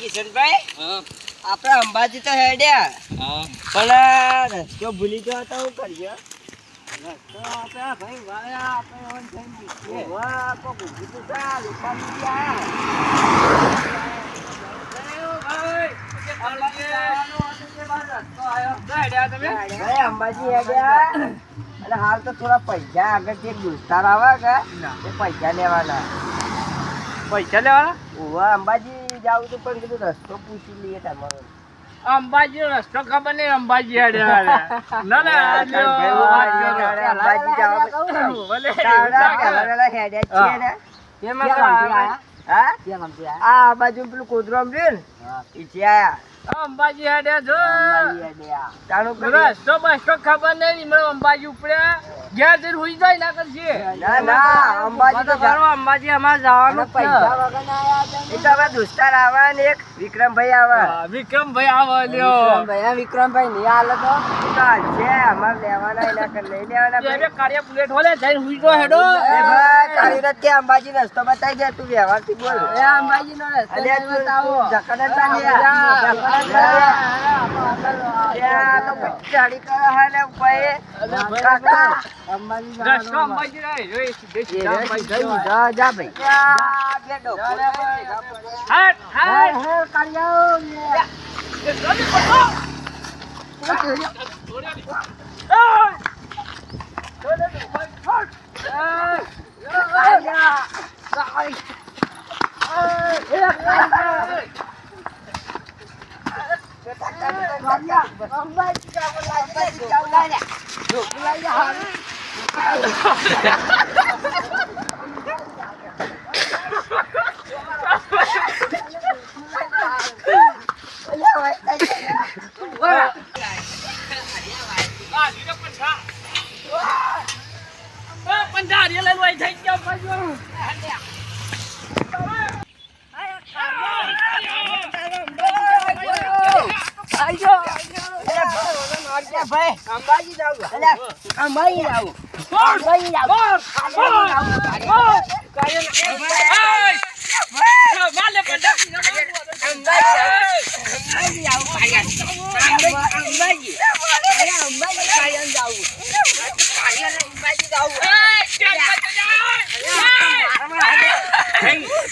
કિશનભાઈ? આપણે અંબાજી તો હેડ્યા. પણ રસ્તો ભૂલી ગયો તો હું કરીએ? રસ્તો આપણે ભાઈ વાળા આપણે થઈને વાહ, કોક ઊભું તો થા, લોખંડી અંબાજી હેડ્યા. અને હાલ તો થોડા પૈસા આગળ જે દોસ્તાર આવે કે? પૈસા લેવાના. પૈસા લેવાના ઓવા અંબાજી જાવ તો પણ કીધું રસ્તો પૂછી લઈએ તમારો અંબાજી રસ્તો ખબર નહીં અંબાજી ના ના. અંબાજી જાવ હા? આ બાજુ પેલું કોદરમ રહ્યું ને ઈ છે આયા. અંબાજી હેડ્યા જો. કર્યું. રસ્તો બસ્તો ખબર નહીં મને અંબાજી ઉપડ્યા ઘેર જઈને હુઈ જાય ના કરશે. ના ના અંબાજી તો જા- અંબાજી અમારે જવાનું પૈસા. એ તો હવે દોસ્તાર આવે ને એક વિક્રમભાઈ આવે. વિક્રમભાઈ આવે લ્યો. વિક્રમભાઈ વિક્રમભાઈ નહીં હાલે તો. છે અમારે લેવાના એના કર લઈ લેવાના બે બે ભાઈ. કાળિયા બુલેટ હોલે જઈને હુઈ જો હેડો. ભાઈ કાળી રાત કે અંબાજી રસ્તો બતાવી દે તું વ્યવહારથી બોલ એ અંબાજી નો રસ્તો બતાવો. તું જકડન ના લ્યા. જકડન માલે પંજા. અંબાજી જાવું, કાળિયા. અંબાજી. અલ્યા, અંબાજી કાળિયાને જાવું. કાળિયાને અંબાજી જાવું. એય! ક્યાં પંજા? એય!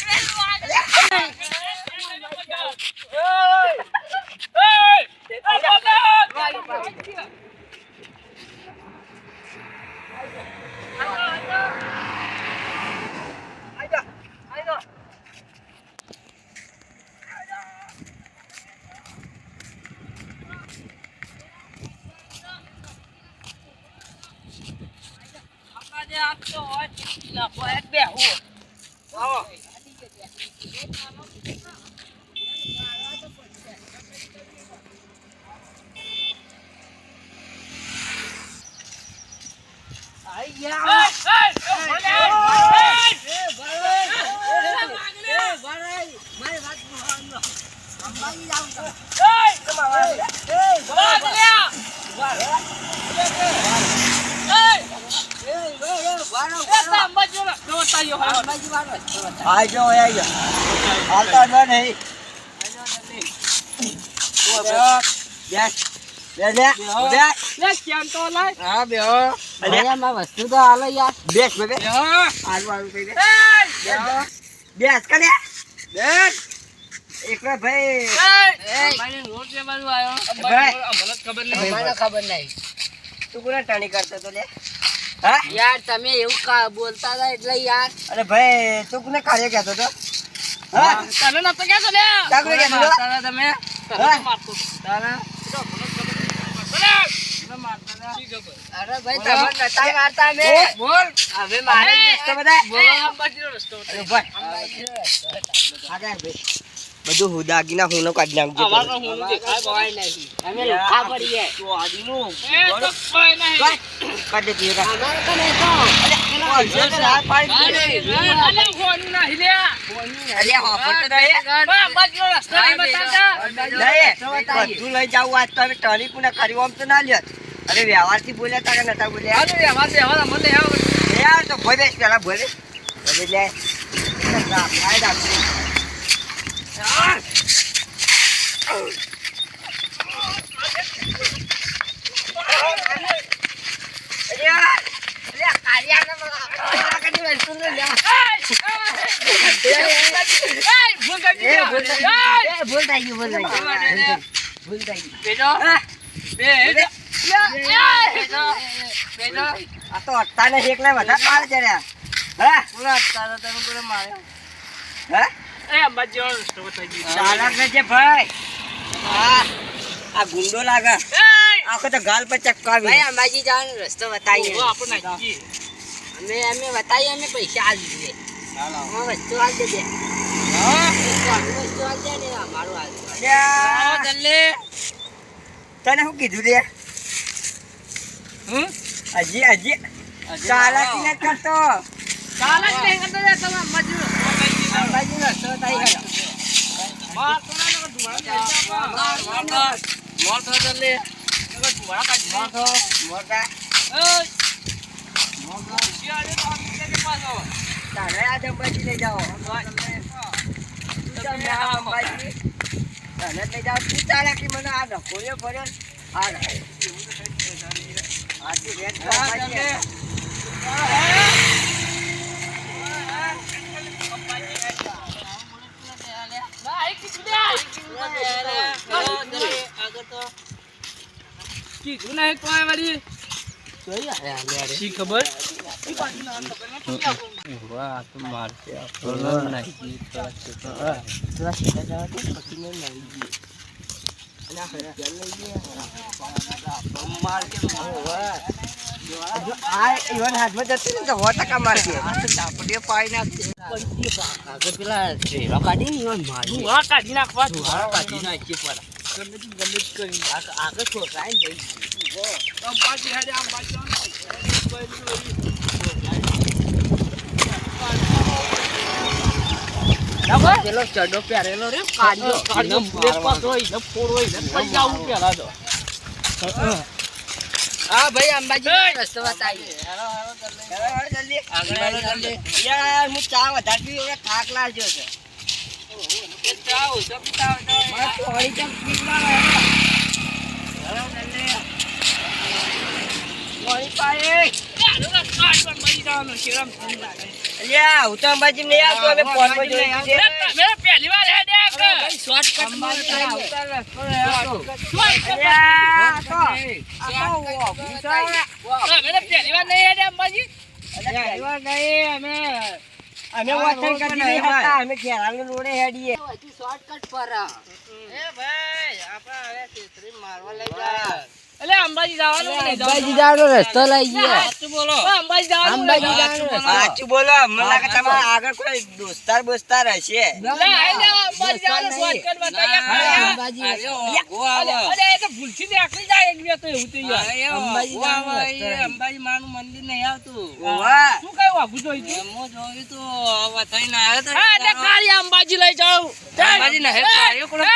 આ જો આ જો હાલતા ન નહીં બેસ બેસ બેસ હા બેહો અલ્યા વસ્તુ તો હાલો યાર. બેસ બેસ આલુ આલુ કહી દે બેસ એકલા ભાઈ. ખબર નહીં. તું કોને ટાણી કરતો તો લે હા? યાર તમે એવું બોલતા હતા એટલે યાર. અરે ભાઈ તું કોને કાર્ય કહેતો તો હા? તને નતો કહેતો લે તમે. તમે નતા મારતા મે બોલ, બોલ. હવે મારે મારે રસ્તો બધા બધું હુદાગીના હુંનો કાઢી નાખજો અમે તો તો. કાઢી દે. અમારે તો નહીં તો તો તો બધું લઈ જાવું આજ તો હવે ટણી પુના કર્યું આમ તો ના લ્યો. અરે વ્યવહારથી બોલ્યા તારે નતા બોલ્યા? મારે મને યાર તો બેસ પેલા ભોય બેસ. લે. ફાયદા આપશે. અલ્યા, અલ્યા, કાળિયાને મારા- આ કદી વસ્તુ ને લ્યા. એ, ભૂલ થઈ ગઈ, ભૂલ થઈ ગઈ. એ, ભૂલ થઈ ગઈ, ભૂલ થઈ ગઈ. ભૂલ થઈ આ તો અટ્ટાને એકલા વધારે મારે લ્યા. હા? હા? ચાલાક ને છે ભાઈ આ આ ગુંડો લાગે આખો તો ગાલ પર ચપકાવી અંબાજી જવાનો રસ્તો બતાવીએ અમે અમે બતાવીએ અમે પૈસા આલી દઈએ. હા, વસ્તુ આલી દેજે તને શું કીધું રે? હજી હજી. ચાલાકી નથી કરતો. અંબાજીનો. રસ્તો બતાવી મોટા. તારે આ અંબાજી લઈ જાઓ. તમે આ અંબાજી. તને લઈ જાઓ. તું ચાલાકી મને આ ઢકોલ્યો ભર્યો આ તો અંબાજી. કીધું નહીં કોઈ વળી. શી ખબર? કાઢી નાખવા કાઢી નાખીએ પર ગમે તે ગમે તે કરી આગળ છોકરાએ પેલો ચડો પહેરેલો રે કાઢ્યો કાઢ્યો કાઢ્યો પાસ હોય ને ફોર હોય ને પડી જાવું પેલા તો હા ભાઈ અંબાજી રસ્તો બતાવીએ હેલો, હેલો, જલ્દી. હેલો, જલ્દી. યાર, હું ચા વધારે પીવું એટલે થાક લાગ્યો છે. પીવા હેલો, જલ્દી. અલ્યા, હું તો અંબાજી નહીં આવતો અમે ફોનમાં જોયું છે. અલ્યા, આ તો- આ તો ઓગળી છે. અલ્યા, પહેલી વાર નહીં, અમે- અમે વતન કદી હતા, અમે ઘેરાનું રોડે હેડીએ. શોર્ટકટ પર એ ભાઈ કે નહીં અંબાજી જવાનું? રસ્તો લઈ ગયા. બોલો. અંબાજી જવાનું? સાચું બોલો. મને લાગે તમારા આગળ કોઈ દોસ્તાર બોસ્તાર હશે. અંબાજી માનું મંદિર નહીં આવતું. શું કઈ વાગું જોયું હું જોયું તો આવ્યો અંબાજી લઈ જાઉં. અંબાજી નહીં, હેલ્પ કોણ એ,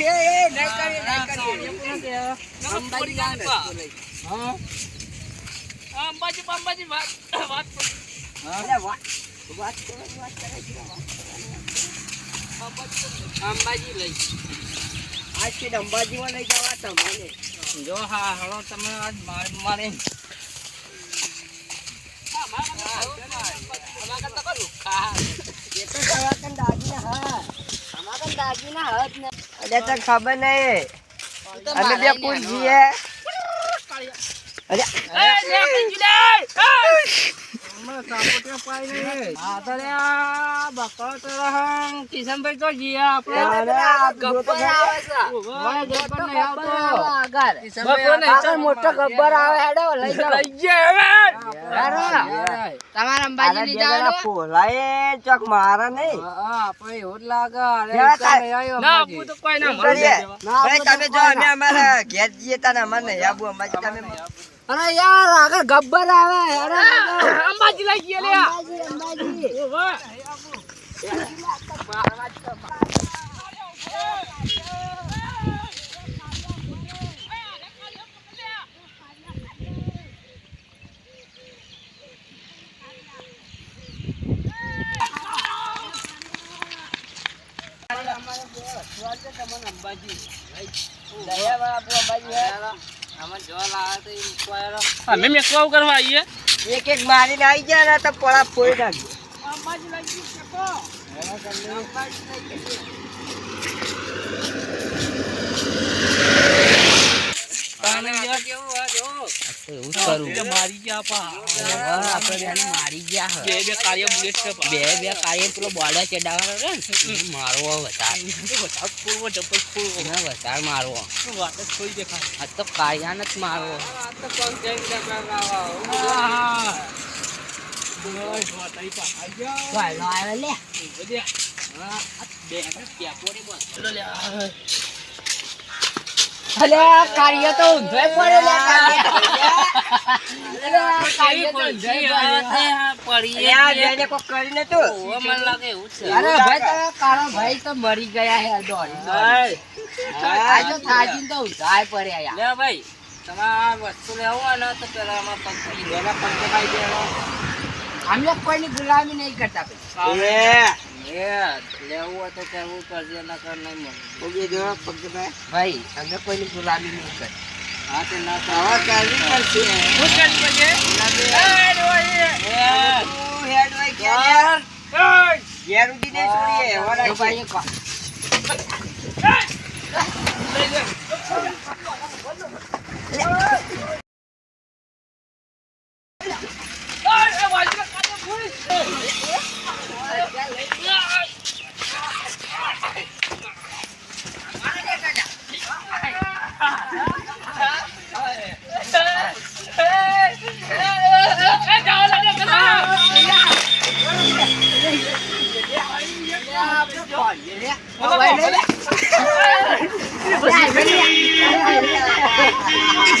એ, ના કરી ના કરી. અંબાજી હા, અંબાજી અંબાજી વાત વાત હા? વાત વાત કરો, વાત કરે. અંબાજી લઈ આજથી અંબાજીમાં લઈ જવા તમને જો હા હળો તમે આજ માર મારે. એ તો સવાકન દાગીના હા અમાકન દાગીના હાથ ને અલ્યા તને ખબર નહીં અમે બે પુલ છીએ અલ્યા એ, નીકળી ગયું લે. આ તો રે આ બકરો તો રહન કિશનભાઈ તો જીયા આપણે અરે, આ ગબ્બર આવે છે ઓય, ગબ્બર નહીં આવતો. આગળ બપોર નહીં આગળ મોટો ગબ્બર આવે હેડો લઈ ગયા હવે. તમારે અંબાજી લઈ બે જણા ચોક મારા નહીં. હા, આપણે એવું લાગે. અરે જરા ઈચ્છા નહીં આવ્યો ના અંબાજી. તો કોઈ ના મળે. ભાઈ તમે જો અમે અમારા ઘેર જઈએ તાને અમારે નહીં આબુ અંબાજી તમે અરે યાર આગળ ગબ્બર આવે. અંબાજી લઈ ગયા લે. અંબાજી અંબાજી દયામાં આપણું અંબાજી હે. આમાં જોવા લાવે તો એ મૂકવા યાર. અમે મેકવા કરવા આવીએ. એક એક મારીને આવી જાય ને તો પડા ફોડી નાખજો અંબાજી લઈ ગયું શકો. અંબાજી લઈ ગયું. પાણી જેવા કેવું હોય જો. એવું જ કરું એટલે મારી ગયા મારી ગયા બે બે કાર્ય બુલેટ છે બે બે કાર્ય પેલો બોર્ડર ચડાવવાનો રે મારવો વધારે. વધારે ફૂલવો જબર ફૂલવો એને વધારે મારવો વાત જ થોડી દેખાય. આ તો કાળિયાને જ મારવો આ. તો કોણ ગયા લે. બે બોલ. અલે આ કાર્ય તો ઊંધોય પડે લે અલે આ કાર્ય તો ઊંધોય પડે. અરે આ બેને કોક કરીને તો મને લાગે એવું છે. અરે ભાઈ તારા કાળો ભાઈ તો મરી ગયા હે દોડી દોડી. આ તો ઊંધાય પડ્યા યાર. લે ભાઈ તમારે આ વસ્તુ લેવો ને તો પેલા આમાં પગ પગ દેવાનો. અમે કોઈની ગુલામી નહીં કરતા ભાઈ. લેવું હોય તો કેવું કરજે નકર નહીં મળે પગે જો પગે ભાઈ ભાઈ અમે કોઈની ગુલામી નહીં કરતા હા તે ના હવે કરવી પડશે. શું કરી પછી? એ. ડોહી. હેડ. હોય ઘેર એ. ઘેર ઉડીને છોડીએ હવે ભાઈ કો- એ, એ બાજુમાં કાઢો, ભૂલ. એ, જાઓ લાગે, ચલો. ઓ ભાઈ લે લે. અંબાજી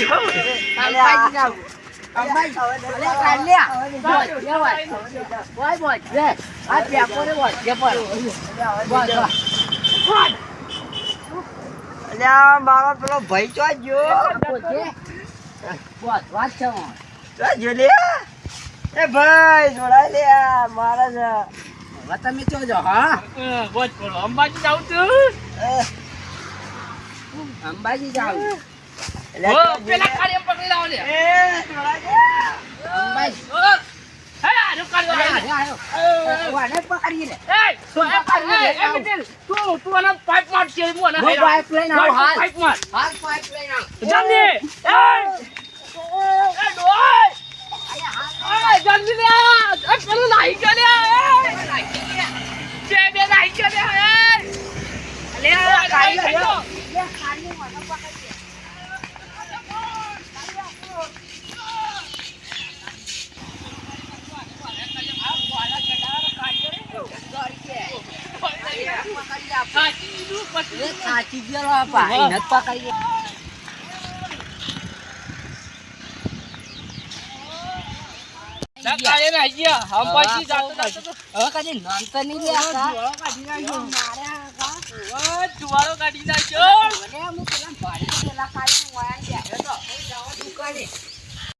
જાવું. અંબાજી. અલે કાલ્યા. બોલ, જે હોય. બોલ, બોલ, જે. આ પેપો ને બોલ, જે બોલ. બોલ, બોલ. અલ્યા મારો પેલો ભાઈ ચો જે. એ ભાઈ જોડાય લે મારા છે હવે તમે ચો જો હા અંબાજી જાઉં છું. અંબાજી જાવું પેલા લે? કાર્ય પકડી લાવો લે. એ લે. પકડી લે એ, તું એ કાર્ય, એ, એ, મિત્ર, તું- તું આને પાઇપ માર છે, હું આને હું હેરાન. પાઇપ લઈને આવું હાલ. પાઇપ માર. હાલ પાઇપ લઈને આવ. જલ્દી. એ, એ, ડોય. એ, જલ્દી લે. એ, પેલું નાહી ગયો લે. એ. બે બે નાહી ગયો લે. એ. અલે, આ નાહી ગયો. સાચી દીધું પછી. એ થાકી ગયા. અંબાજી જાતો જાતો તો. હવે કદી નામ તો નહીં લે આ કા. જુવાળો.